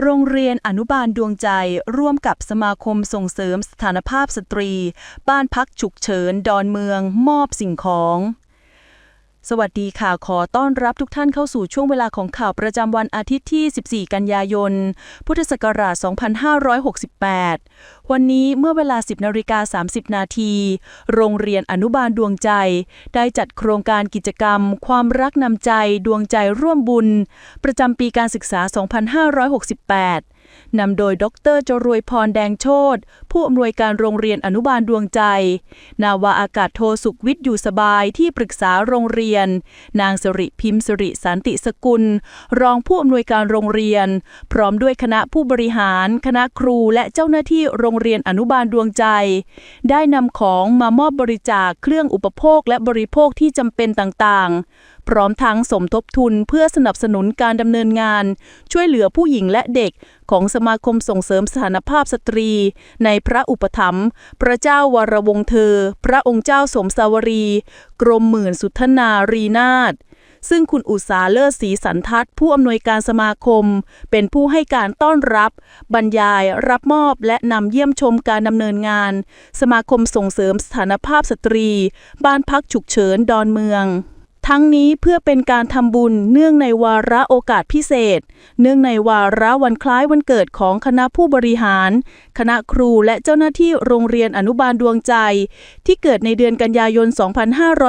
โรงเรียนอนุบาลดวงใจ ร่วมกับสมาคมส่งเสริมสถานภาพสตรี บ้านพักฉุกเฉินดอนเมือง มอบสิ่งของ สวัสดีค่ะ ขอต้อนรับทุกท่านเข้าสู่ช่วงเวลาของข่าวประจำวันอาทิตย์ที่ 14 กันยายน พุทธศักราช 2568 วันนี้เมื่อเวลา 10นาฬิกา30 นาที โรงเรียนอนุบาลดวงใจ ได้จัดโครงการกิจกรรม ความรักนำใจดวงใจร่วมบุญ ประจำปีการศึกษา 2568 นำโดยดรจรวยพรแดงโชตผู้อำนวยการโรงเรียนอนุบาลดวงใจ นาวาอากาศโทสุขวิทย์อยู่สบายที่ปรึกษาโรงเรียน นางสิริพิมพ์สิริสันติสกุล รองผู้อำนวยการโรงเรียน พร้อมด้วยคณะผู้บริหาร คณะครูและเจ้าหน้าที่โรงเรียนอนุบาลดวงใจ ได้นำของมามอบบริจาคเครื่องอุปโภคและบริโภคที่จำเป็นต่างๆ พร้อมทั้งสมทบทุนเพื่อสนับสนุนการดำเนินงาน ช่วยเหลือผู้หญิงและเด็กของสมาคมส่งเสริมสถานภาพสตรี ในพระอุปถัมภ์พระเจ้าวรวงเธอ พระองค์เจ้าสมสาวรี กรมหมื่นสุทนารีนาถซึ่งคุณอุตสาเลิศศรีสันทัศน์ผู้อำนวยการสมาคม เป็นผู้ให้การต้อนรับ บรรยาย รับมอบ และนำเยี่ยมชมการดำเนินงาน สมาคมส่งเสริมสถานภาพสตรี บ้านพักฉุกเฉินดอนเมือง ทั้งนี้เพื่อเป็นการทำบุญเนื่องในวาระโอกาสพิเศษ เนื่องในวาระวันคล้ายวันเกิดของคณะผู้บริหาร คณะครูและเจ้าหน้าที่โรงเรียนอนุบาลดวงใจ ที่เกิดในเดือนกันยายน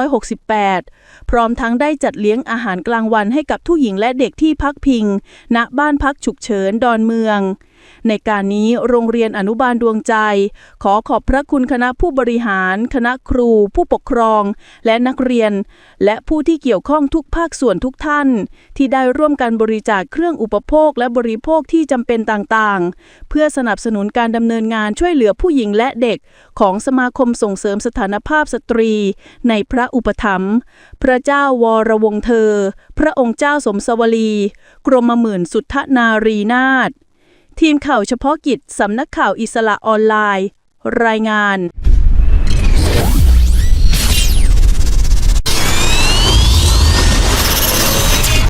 2568 พร้อมทั้งได้จัดเลี้ยงอาหารกลางวันให้กับผู้หญิงและเด็กที่พักพิง ณ บ้านพักฉุกเฉินดอนเมือง ในการนี้โรงเรียนอนุบาลดวงใจ ขอขอบพระคุณคณะผู้บริหาร คณะครู ผู้ปกครอง และนักเรียน และผู้ที่เกี่ยวข้องทุกภาคส่วนทุกท่าน ที่ได้ร่วมกันบริจาคเครื่องอุปโภคและบริโภคที่จำเป็นต่างๆ เพื่อสนับสนุนการดำเนินงานช่วยเหลือผู้หญิงและเด็ก ของสมาคมส่งเสริมสถานภาพสตรี ในพระอุปถัมภ์พระเจ้าวรวงเธอ พระองค์เจ้าสมสวลี กรมหมื่นสุทธนารีนาถ ทีมข่าวเฉพาะกิจสำนักข่าวอิสระออนไลน์ รายงาน